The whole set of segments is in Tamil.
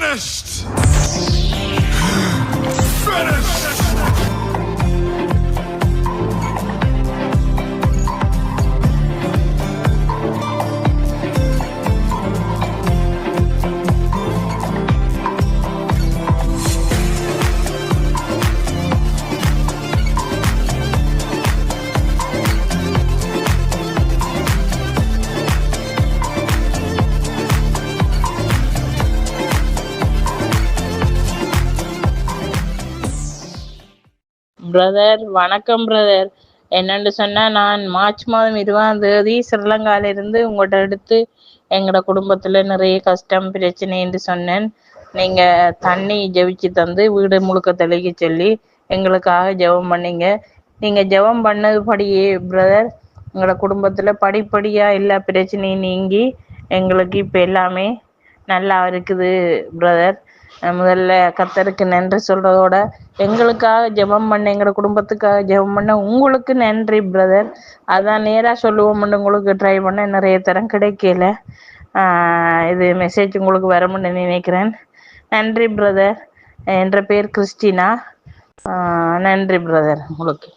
finished! Finished! பிரதர் வணக்கம் பிரதர் என்னன்னு சொன்னா நான் மார்ச் மாதம் இருபதாம் தேதி ஸ்ரீலங்கால இருந்து உங்கள்கிட்ட எடுத்து எங்களோட குடும்பத்துல நிறைய கஷ்டம் பிரச்சனை என்று சொன்னேன். நீங்க தண்ணி ஜெபிச்சு தந்து வீடு முழுக்க தெளிக்க சொல்லி எங்களுக்காக ஜெபம் பண்ணீங்க. நீங்க ஜெபம் பண்ணதுபடியே பிரதர் எங்களோட குடும்பத்துல படிப்படியா எல்லா பிரச்சனையும் நீங்கி எங்களுக்கு இப்ப எல்லாமே நல்லா இருக்குது பிரதர் முதல்ல கத்தருக்கு நன்றி சொல்றதோட எங்களுக்காக ஜெபம் பண்ண எங்களோட குடும்பத்துக்காக ஜெபம் பண்ண உங்களுக்கு நன்றி பிரதர். அதான் நேரா சொல்லுவோம்னு உங்களுக்கு ட்ரை பண்ண நிறைய தரம் கிடைக்கல. ஆஹ் இது மெசேஜ் உங்களுக்கு வரும்னு நினைக்கிறேன். நன்றி பிரதர். என்ற பேர் கிறிஸ்டினா. நன்றி பிரதர். உங்களுக்கு.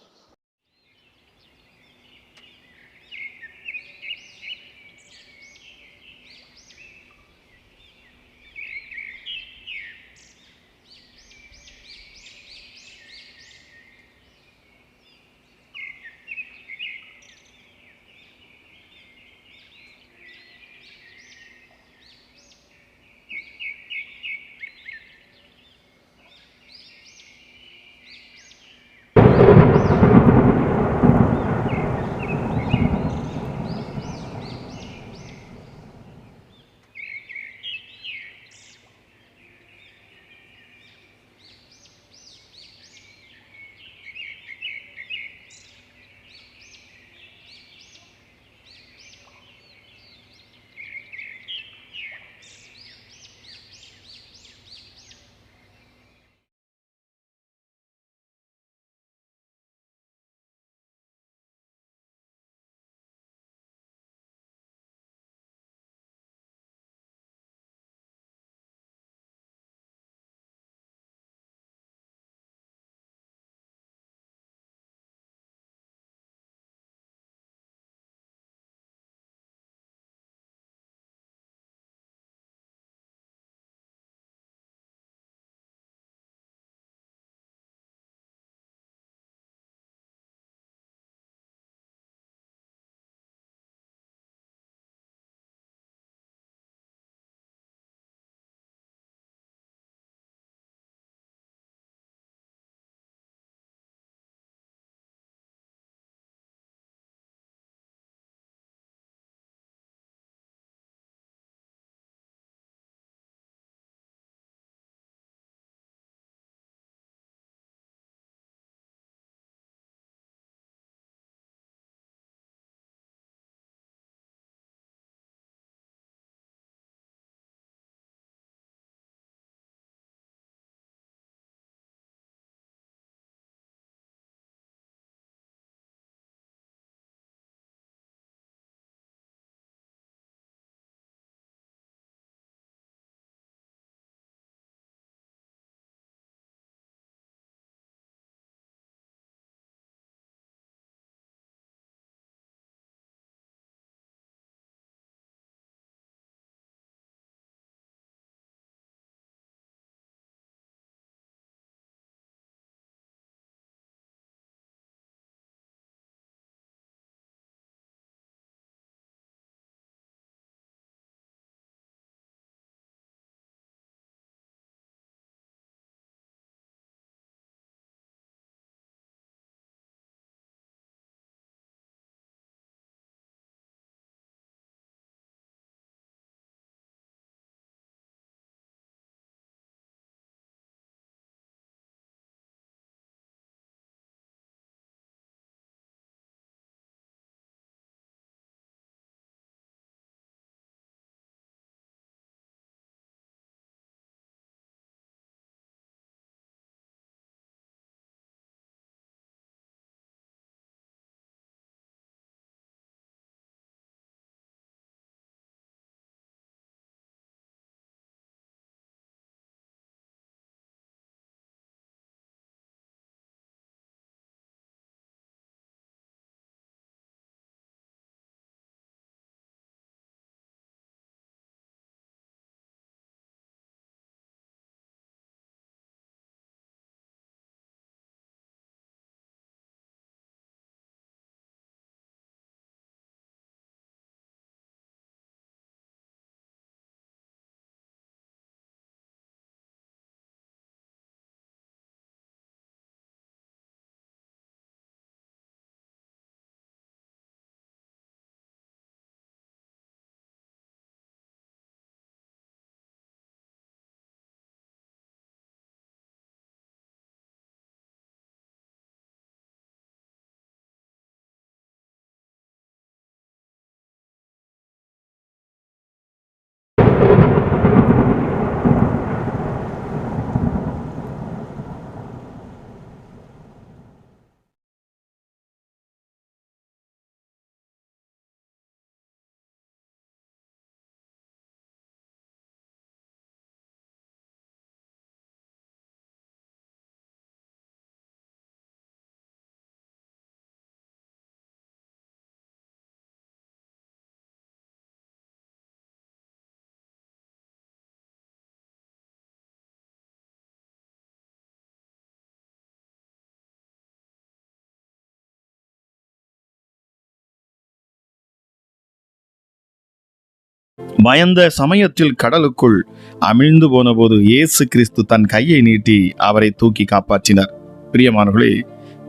பயந்த சமயத்தில் கடலுக்குள் அமிழ்ந்து போனபோது இயேசு கிறிஸ்து தன் கையை நீட்டி அவரை தூக்கி காப்பாற்றினார். பிரியமானவர்களே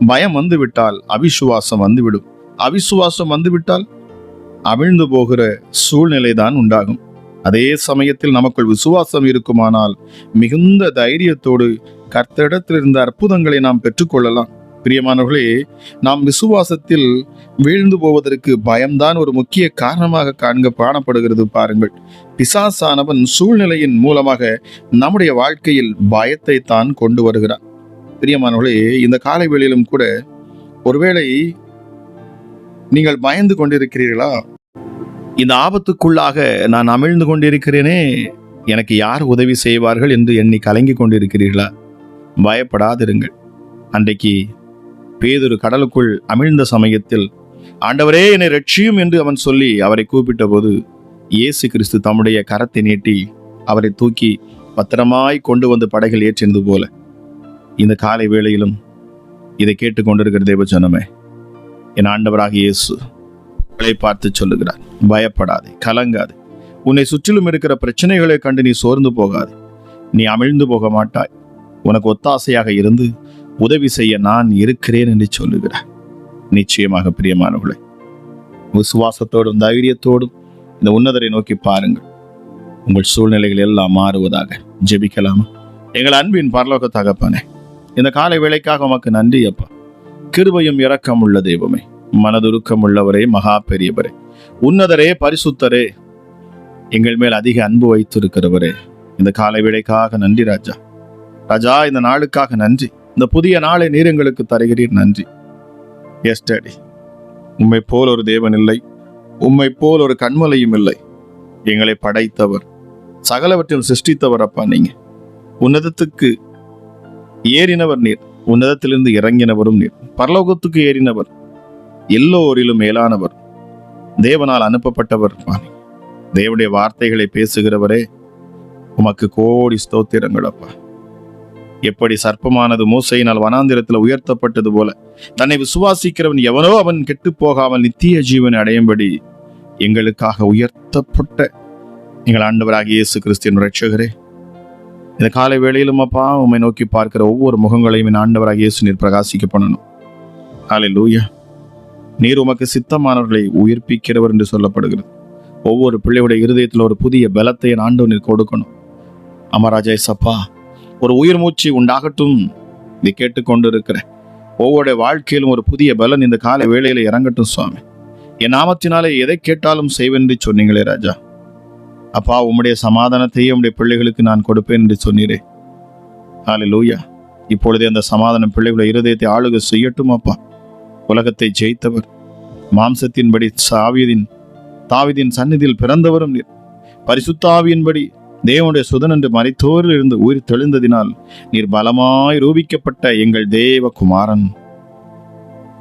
பயம் வந்துவிட்டால் அவிசுவாசம் வந்துவிடும். அவிசுவாசம் வந்துவிட்டால் அமிழ்ந்து போகிற சூழ்நிலை தான் உண்டாகும். அதே சமயத்தில் நமக்குள் விசுவாசம் இருக்குமானால் மிகுந்த தைரியத்தோடு கர்த்தரிடத்திலிருந்த அற்புதங்களை நாம் பெற்றுக்கொள்ளலாம். பிரியமானவர்களே நாம் விசுவாசத்தில் வீழ்ந்து போவதற்கு பயம்தான் ஒரு முக்கிய காரணமாக காண்க காணப்படுகிறது பாருங்கள். பிசாசானவன் சூழ்நிலையின் மூலமாக நம்முடைய வாழ்க்கையில் பயத்தை தான் கொண்டு வருகிறான். பிரியமானவர்களே இந்த காலை வேளையிலும் கூட ஒருவேளை நீங்கள் பயந்து கொண்டிருக்கிறீர்களா? இந்த ஆபத்துக்குள்ளாக நான் அமிழ்ந்து கொண்டிருக்கிறேனே எனக்கு யார் உதவி செய்வார்கள் என்று எண்ணி கலங்கி கொண்டிருக்கிறீர்களா? பயப்படாதிருங்கள். அன்றைக்கு பேதுரு கடலுக்குள் அமிழ்ந்த சமயத்தில் ஆண்டவரே என்னை ரட்சியும் என்று அவன் சொல்லி அவரை கூப்பிட்ட போது இயேசு கிறிஸ்து தம்முடைய கரத்தை நீட்டி அவரை தூக்கி பத்திரமாய் கொண்டு வந்து படைகள் ஏற்றினது போல. இந்த காலை வேளையிலும் இதை கேட்டுக்கொண்டிருக்கிற தேவஜனமே என் ஆண்டவராக இயேசு உங்களை பார்த்து சொல்லுகிறார். பயப்படாதே கலங்காது. உன்னை சுற்றிலும் இருக்கிற பிரச்சனைகளை கண்டு நீ சோர்ந்து போகாது. நீ அமிழ்ந்து போக மாட்டாய். உனக்கு ஒத்தாசையாக இருந்து உதவி செய்ய நான் இருக்கிறேன் என்று சொல்லுகிறார். நிச்சயமாக பிரியமானவர்களே விசுவாசத்தோடும் தைரியத்தோடும் இந்த உன்னதரை நோக்கி பாருங்கள். உங்கள் சூழ்நிலைகள் எல்லாம் மாறுவதாக ஜெபிக்கலாமா? எங்கள் அன்பின் பரலோக தகப்பனே இந்த காலை வேலைக்காக உமக்கு நன்றி அப்பா. கிருபையும் இரக்கம் உள்ள தெய்வமே மனதுருக்கம் உள்ளவரே மகா பெரியவரே உன்னதரே பரிசுத்தரே எங்கள் மேல் அதிக அன்பு வைத்திருக்கிறவரே இந்த காலை வேளைக்காக நன்றி ராஜா. ராஜா இந்த நாளுக்காக நன்றி. இந்த புதிய நாளை நீர் எங்களுக்கு தருகிறீர். நன்றி. எஸ்டடி உம்மை போல் ஒரு தேவன் இல்லை. உம்மை போல் ஒரு கண்மலையும் இல்லை. எங்களை படைத்தவர். சகலவற்றையும் சிருஷ்டித்தவர் அப்பா நீங்க. உன்னதத்துக்கு ஏறினவர் நீர். உன்னதத்திலிருந்து இறங்கினவரும் நீர். பரலோகத்துக்கு ஏறினவர். எல்லோரிலும் மேலானவர். தேவனால் அனுப்பப்பட்டவர் தேவனுடைய வார்த்தைகளை பேசுகிறவரே உமக்கு கோடி ஸ்தோத்திரங்கள் அப்பா. எப்படி சர்ப்பமானது மூசையினால் வனாந்திரத்தில் உயர்த்தப்பட்டது போல. தன்னை விசுவாசிக்கிறவன் எவனோ அவன் கெட்டு போகாமல் நித்திய ஜீவன் அடையும்படி எங்களுக்காக உயர்த்தப்பட்ட எங்கள் ஆண்டவராக இயேசு கிறிஸ்தின் ரட்சகரே இந்த காலை வேளையிலும் அப்பா உண்மை நோக்கி பார்க்கிற ஒவ்வொரு முகங்களையும் என் ஆண்டவராக இயேசு நீர் பிரகாசிக்க பண்ணணும். காலை லூயா நீர் உமக்கு சித்தமானவர்களை உயிர்ப்பிக்கிறவர் என்று சொல்லப்படுகிறது. ஒவ்வொரு பிள்ளையுடைய இருதயத்தில் ஒரு புதிய பலத்தை என் ஆண்டவர் நீர் கொடுக்கணும். அமராஜா சப்பா ஒரு உயிர் மூச்சு உண்டாகட்டும் இதை கேட்டுக்கொண்டு ஒவ்வொரு வாழ்க்கையிலும் ஒரு புதிய பலன் இந்த கால வேளையில இறங்கட்டும் சுவாமி. என் நாமத்தினாலே எதை கேட்டாலும் செய்வேன் சொன்னீங்களே ராஜா. அப்பா உம்முடைய சமாதானத்தையும் உடைய பிள்ளைகளுக்கு நான் கொடுப்பேன் என்று சொன்னீரே. ஹாலே லூயா இப்பொழுதே அந்த சமாதானம் பிள்ளைகளை இருதயத்தை ஆளுக செய்யட்டும் அப்பா. உலகத்தை ஜெயித்தவர் மாம்சத்தின்படி சாவியதின் தாவிதின் சந்நிதியில் பிறந்தவரும் நீர். பரிசுத்தாவியின்படி தேவனுடைய சுதன் என்று மறைத்தோரில் இருந்து உயிர் தெளிந்ததினால் நீர் பலமாய் ரூபிக்கப்பட்ட எங்கள் தேவகுமாரன்.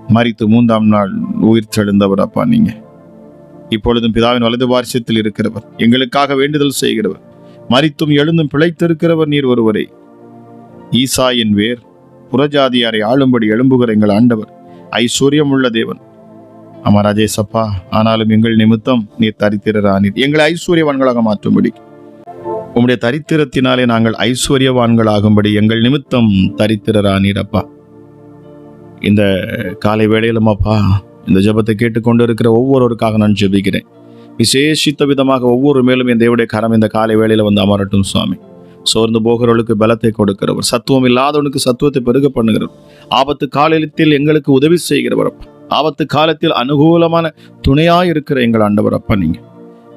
மறித்து மூன்றாம் நாள் உயிர் தெழுந்தவர் அப்பா நீங்க. இப்பொழுதும் பிதாவின் வலது பாரிசத்தில் இருக்கிறவர் எங்களுக்காக வேண்டுதல் செய்கிறவர் மறித்தும் எழுந்தும் பிழைத்திருக்கிறவர் நீர் ஒருவரே. ஈசாயின் வேர் புறஜாதியாரை ஆளும்படி எழும்புகிற எங்கள் ஆண்டவர் ஐஸ்வர்யம் உள்ள தேவன். ஆமா ராஜேஷப்பா ஆனாலும் எங்கள் நிமித்தம் நீர் தரித்திரரானீர். எங்களை ஐஸ்வர்யவான்களாக மாற்றும்படி. உம்முடைய தரித்திரத்தினாலே நாங்கள் ஐஸ்வர்யவான்களாகும்படி எங்கள் நிமித்தம் தரித்திரரானீரப்பா. இந்த காலை வேளையிலும்ப்பா இந்த ஜெபத்தை கேட்டுக்கொண்டு இருக்கிற ஒவ்வொருவருக்காக நான் ஜெபிக்கிறேன். விசேஷித்த விதமாக ஒவ்வொரு மேலும் என் தேவடைய கரம் இந்த காலை வேளையில் வந்து அமரட்டும் சுவாமி. சோர்ந்து போகிறவர்களுக்கு பலத்தை கொடுக்கிறவர் சத்துவம் இல்லாதவனுக்கு சத்துவத்தை பெருக பண்ணுகிறவர். ஆபத்து காலத்தில் எங்களுக்கு உதவி செய்கிறவர் அப்பா. ஆபத்து காலத்தில் அனுகூலமான துணையாக இருக்கிற எங்கள் ஆண்டவர் அப்பா நீங்கள்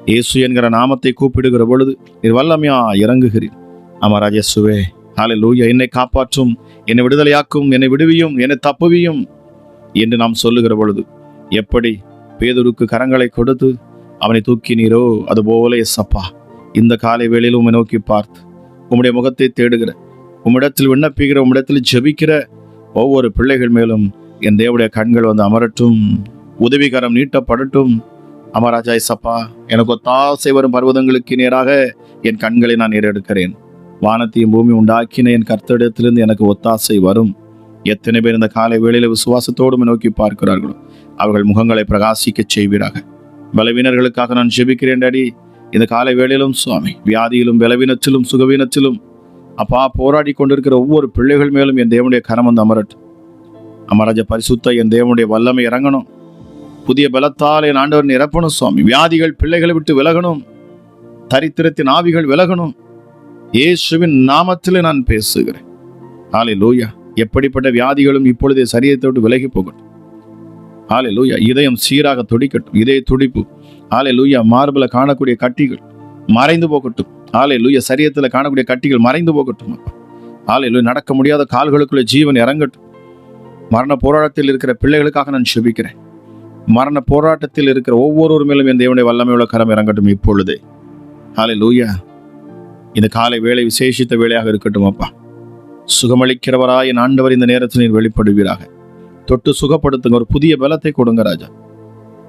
இயேசு என்கிற நாமத்தை கூப்பிடுகிற பொழுது நீர் வல்லமையா இறங்குகிறீர். ஆமா ராஜேசுவே நாளை லூயா என்னை காப்பாற்றும் என்னை விடுதலையாக்கும் என்னை விடுவியும் என்னை தப்புவியும் என்று நாம் சொல்லுகிற பொழுது எப்படி பேதுருக்கு கரங்களை கொடுத்து அவனை தூக்கினீரோ அதுபோல எஸ்அப்பா இந்த காலை வேளையில் உம்மை நோக்கி பார்த்து உம்முடைய முகத்தை தேடுகிற உம்மிடத்தில் விண்ணப்பிக்கிற உம்மிடத்தில் ஜெபிக்கிற ஒவ்வொரு பிள்ளைகள் மேலும் என் தேவடைய கண்கள் வந்து அமரட்டும் உதவிகரம் நீட்டப்படட்டும். அமராஜா சப்பா எனக்கு ஒத்தாசை வரும் பர்வதங்களுக்கு நேராக என் கண்களை நான் ஏறெடுக்கிறேன். வானத்தையும் பூமி உண்டாக்கின என் கர்த்தரிடத்திலிருந்து எனக்கு ஒத்தாசை வரும். எத்தனை பேர் இந்த காலை வேளையில் விசுவாசத்தோடு நோக்கி பார்க்கிறார்களோ அவர்கள் முகங்களை பிரகாசிக்கச் செய்வீராக. பலவீனர்களுக்காக நான் ஜெபிக்கிறேன் டாடி. இந்த காலை வேளையிலும் சுவாமி வியாதியிலும் பலவீனத்திலும் சுகவீனத்திலும் அப்பா போராடி கொண்டிருக்கிற ஒவ்வொரு பிள்ளைகள் மேலும் என் தேவனுடைய கரம் வந்து அமரட்டும். அமராஜ பரிசுத்த என் தேவனுடைய வல்லமை இறங்கணும். புதிய பலத்தால் என் ஆண்டவர் நிரப்பணும் சுவாமி. வியாதிகள் பிள்ளைகளை விட்டு விலகணும். தரித்திரத்தின் ஆவிகள் விலகணும். இயேசுவின் நாமத்திலே நான் பேசுகிறேன். ஆலை லூயா எப்படிப்பட்ட வியாதிகளும் இப்பொழுதே சரீரத்தை விட்டு விலகி போகட்டும். ஆலை லூயா இதயம் சீராக துடிக்கட்டும். இதய துடிப்பு. ஆலை லூயா மார்பில் காணக்கூடிய கட்டிகள் மறைந்து போகட்டும். ஆலை லூயா சரீரத்தில் காணக்கூடிய கட்டிகள் மறைந்து போகட்டும் ஆலை லூயா நடக்க முடியாத கால்களுக்குள்ள ஜீவன் இறங்கட்டும். மரண போராட்டத்தில் இருக்கிற பிள்ளைகளுக்காக நான் செபிக்கிறேன். மரண போராட்டத்தில் இருக்கிற ஒவ்வொருவர் மேலும் என் தேவனுடைய வல்லமையுள்ள கரம் இறங்கட்டும் இப்பொழுதே. ஆலை லூயா இந்த காலை வேலை விசேஷித்த வேலையாக இருக்கட்டும் அப்பா. சுகமளிக்கிறவராய் என் ஆண்டவர் இந்த நேரத்தில் நீர் வெளிப்படுவீராக. தொட்டு சுகப்படுத்துங்க ஒரு புதிய பலத்தை கொடுங்க ராஜா.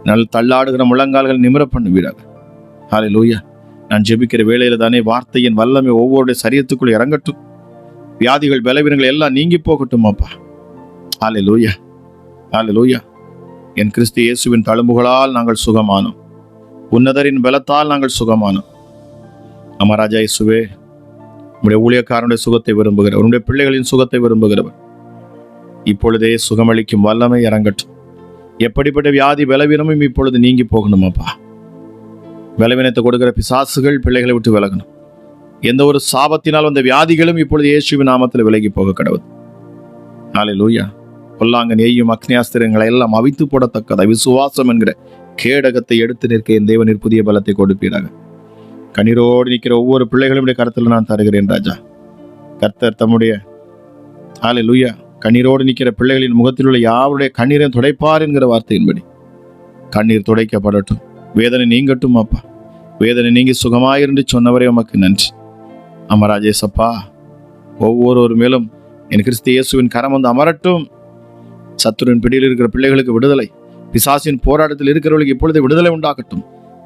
நல் தள்ளாடுகிற முழங்கால்கள் நிமிர பண்ணுவீராக. ஹாலே லூயா நான் ஜெபிக்கிற வேளையில தானே வார்த்தையின் வல்லமை ஒவ்வொருடைய சரீரத்துக்குள் இறங்கட்டும். வியாதிகள் பலவீனங்கள் எல்லாம் நீங்கி போகட்டும் அப்பா. ஹாலே லூயா ஹாலே லூயா என் கிறிஸ்து இயேசுவின் தழும்புகளால் நாங்கள் சுகமானோம். உன்னதரின் பலத்தால் நாங்கள் சுகமானோம். அமராஜா இயேசுவே உடைய ஊழியக்காரனுடைய சுகத்தை விரும்புகிறவர் உன்னுடைய பிள்ளைகளின் சுகத்தை விரும்புகிறவர். இப்பொழுதே சுகமளிக்கும் வல்லமை இறங்கட்டும் எப்படிப்பட்ட வியாதி பலவீனமும் இப்பொழுது நீங்கி போகணுமாப்பா. பலவீனத்தை கொடுக்கிற பிசாசுகள் பிள்ளைகளை விட்டு விலகணும். எந்த ஒரு சாபத்தினால் வந்த வியாதிகளும் இப்பொழுது இயேசுவின் நாமத்தில் விலகி போக கடவுள். நாளை லூயா பொல்லாங்க நெய்யும் அக்னியாஸ்திரங்களை எல்லாம் அவித்து போடத்தக்கதை விசுவாசம் என்கிற கேடகத்தை எடுத்து நிற்க என் தேவனின் புதிய பலத்தை கொடுப்பீராக. கண்ணீரோடு நிற்கிற ஒவ்வொரு பிள்ளைகளுடைய கருத்தில் நான் தருகிறேன் ராஜா. கர்த்தர் தம்முடைய ஆலை லூயா கண்ணீரோடு நிற்கிற பிள்ளைகளின் முகத்தில் உள்ள யாருடைய கண்ணீரையும் துடைப்பார் என்கிற வார்த்தையின்படி. கண்ணீர் துடைக்கப்படட்டும். வேதனை நீங்கட்டும் அப்பா. வேதனை நீங்கி சுகமாயிருந்து சொன்னவரே உமக்கு நன்றி. அமராஜேசப்பா ஒவ்வொருவர் மேலும் என் கிறிஸ்து இயேசுவின் கரம் வந்து அமரட்டும். சத்துருவின் பிடியில் இருக்கிற பிள்ளைகளுக்கு விடுதலை. பிசாசின் போராட்டத்தில் இருக்கிறவர்களுக்கு இப்பொழுது விடுதலை உண்டாகட்டும்.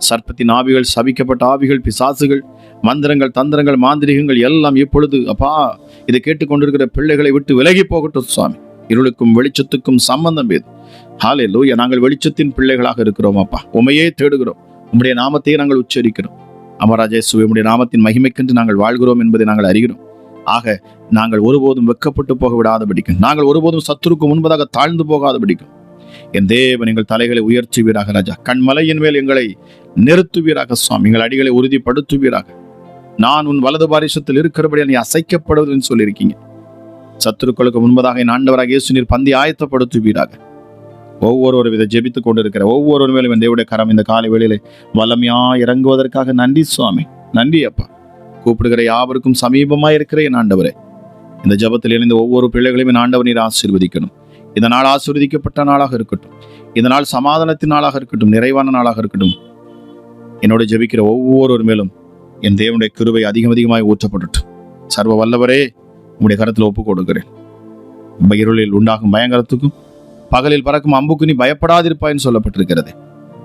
சர்ப்பத்தின் ஆவிகள் சபிக்கப்பட்ட ஆவிகள் பிசாசுகள் மந்திரங்கள் தந்திரங்கள் மாந்திரிகங்கள் எல்லாம் இப்பொழுது அப்பா இதை கேட்டுக்கொண்டிருக்கிற பிள்ளைகளை விட்டு விலகி போகட்டும் சுவாமி. இருளுக்கும் வெளிச்சத்துக்கும் சம்பந்தம் ஏது? ஹாலே லூயா நாங்கள் வெளிச்சத்தின் பிள்ளைகளாக இருக்கிறோம் அப்பா. உமையே தேடுகிறோம். உம்முடைய நாமத்தையே நாங்கள் உச்சரிக்கிறோம். அமராஜேசுவை உம்முடைய நாமத்தின் மகிமைக்கென்று நாங்கள் வாழ்கிறோம் என்பதை நாங்கள் அறிகிறோம். ஆக நாங்கள் ஒருபோதும் வெக்கப்பட்டு போக விடாதபடிக்கும் நாங்கள் ஒருபோதும் சத்துருக்கு முன்பதாக தாழ்ந்து போகாதபடிக்கும் என் தேவன் எங்கள் தலைகளை உயர்த்துவீராக ராஜா. கண்மலையின் மேல் எங்களை நிறுத்துவீராக சுவாமி. எங்கள் அடிகளை உறுதிப்படுத்துவீராக. நான் உன் வலது பாரிசத்தில் இருக்கிறபடி நீ அசைக்கப்படுவதுன்னு சொல்லியிருக்கீங்க. சத்துருக்களுக்கு முன்பதாக என் ஆண்டவராக இயேசு நீர் பந்தி ஆயத்தப்படுத்துவீராக. ஒவ்வொருவரும் இதை ஜெபித்துக் கொண்டிருக்கிற ஒவ்வொரு மேலும் என் தேவடைய கரம் இந்த காலை வேளையிலே வல்லமையா இறங்குவதற்காக நன்றி சுவாமி. நன்றி அப்பா. கூப்பிடுகிற யாவருக்கும் சமீபமா இருக்கிற என் ஆண்டவரே இந்த ஜபத்தில் இணைந்த ஒவ்வொரு பிள்ளைகளையும் என் ஆண்டவர் நீர் ஆசீர்வதிக்கணும். இந்த நாள் ஆசீர்வதிக்கப்பட்ட நாளாக இருக்கட்டும். இந்த நாள் சமாதானத்தின் நாளாக இருக்கட்டும் நிறைவான நாளாக இருக்கட்டும். என்னோட ஜெபிக்கிற ஒவ்வொருவர் மேலும் என் தேவனுடைய கிருவை அதிகம் அதிகமாய் ஊற்றப்பட்டுட்டும் சர்வ வல்லவரே உங்களுடைய கருத்தில் ஒப்புக் கொடுக்கிறேன் இருளில் உண்டாகும் பயங்கரத்துக்கும் பகலில் பறக்கும் அம்புக்கு நீ பயப்படாதிருப்பாய்ன்னு சொல்லப்பட்டிருக்கிறது.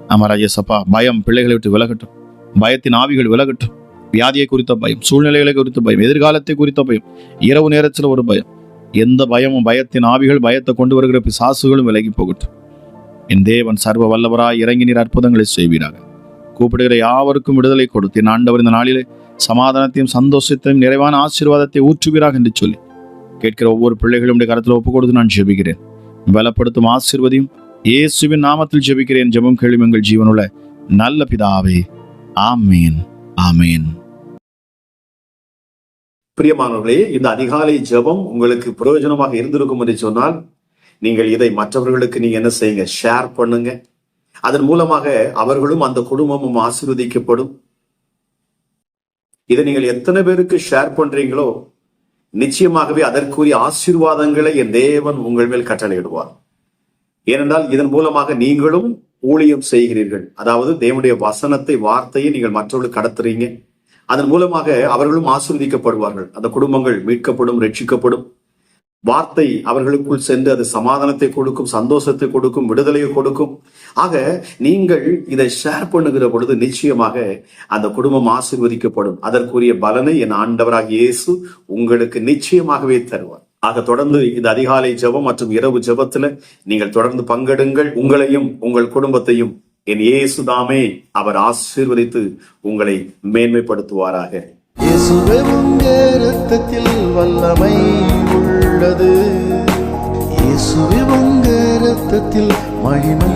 அமராஜேசப்பா பயம் பிள்ளைகளை விட்டு விலகட்டும். பயத்தின் ஆவிகள் விலகட்டும். வியாதியை குறித்த பயம் சூழ்நிலைகளை குறித்த பயம் எதிர்காலத்தை குறித்த பயம் இரவு நேரத்தில் ஒரு பயம். எந்த பயமும் பயத்தின் ஆவிகள் பயத்தை கொண்டு வருகிற பிசாசுகளும் விலகி போகட்டும். என் தேவன் சர்வ வல்லவராய் இறங்கி நீர் அற்புதங்களை செய்வீராக. கூப்பிடுகிற யாவருக்கும் விடுதலை கொடுத்து என் ஆண்டவர் இந்த நாளிலே சமாதானத்தையும் சந்தோஷத்தையும் நிறைவான ஆசீர்வாதத்தை ஊற்றுவீராக என்று சொல்லி கேட்கிற ஒவ்வொரு பிள்ளைகளும் கருத்தில் ஒப்புக் கொடுத்து நான் ஜெபிக்கிறேன். பலப்படுத்தும் ஆசீர்வதியும் இயேசுவின் நாமத்தில் ஜெபிக்கிறேன். ஜெபம் கேள்வி எங்கள் ஜீவனுள்ள நல்ல பிதாவே. ஆமீன். ஆமீன். பிரியமானவர்களே இந்த அதிகாலை ஜெபம் உங்களுக்கு பிரயோஜனமாக இருந்திருக்கும் என்று சொன்னால் நீங்கள் இதை மற்றவர்களுக்கு நீங்க என்ன செய்யுங்க? ஷேர் பண்ணுங்க. அதன் மூலமாக அவர்களும் அந்த குடும்பமும் ஆசீர்வதிக்கப்படும். இதை நீங்கள் எத்தனை பேருக்கு ஷேர் பண்றீங்களோ நிச்சயமாகவே அதற்குரிய ஆசீர்வாதங்களை என் தேவன் உங்கள் மேல் கட்டளையிடுவார். ஏனென்றால் இதன் மூலமாக நீங்களும் ஊழியம் செய்கிறீர்கள். அதாவது தேவனுடைய வசனத்தை வார்த்தையை நீங்கள் மற்றவர்களுக்கு கடத்துறீங்க. அதன் மூலமாக அவர்களும் ஆசிர்வதிக்கப்படுவார்கள். அந்த குடும்பங்கள் மீட்கப்படும் ரட்சிக்கப்படும். வார்த்தை அவர்களுக்குள் சென்று அது சமாதானத்தை கொடுக்கும் சந்தோஷத்தை கொடுக்கும் விடுதலையை கொடுக்கும். ஆக நீங்கள் இதை ஷேர் பண்ணுகிற பொழுது நிச்சயமாக அந்த குடும்பம் ஆசிர்வதிக்கப்படும். அதற்குரிய பலனை என் ஆண்டவராக இயேசு உங்களுக்கு நிச்சயமாகவே தருவார். ஆக தொடர்ந்து இந்த அதிகாலை ஜெபம் மற்றும் இரவு ஜெபத்துல நீங்கள் தொடர்ந்து பங்கெடுங்கள். உங்களையும் உங்கள் குடும்பத்தையும் என் இயேசுதாமே அவர் ஆசீர்வதித்து உங்களை மேன்மைப்படுத்துவாராக. இயேசுவே ரத்தத்தில் வல்லமை உள்ளது. இயேசுவே உங்க ரத்தத்தில் மகிமை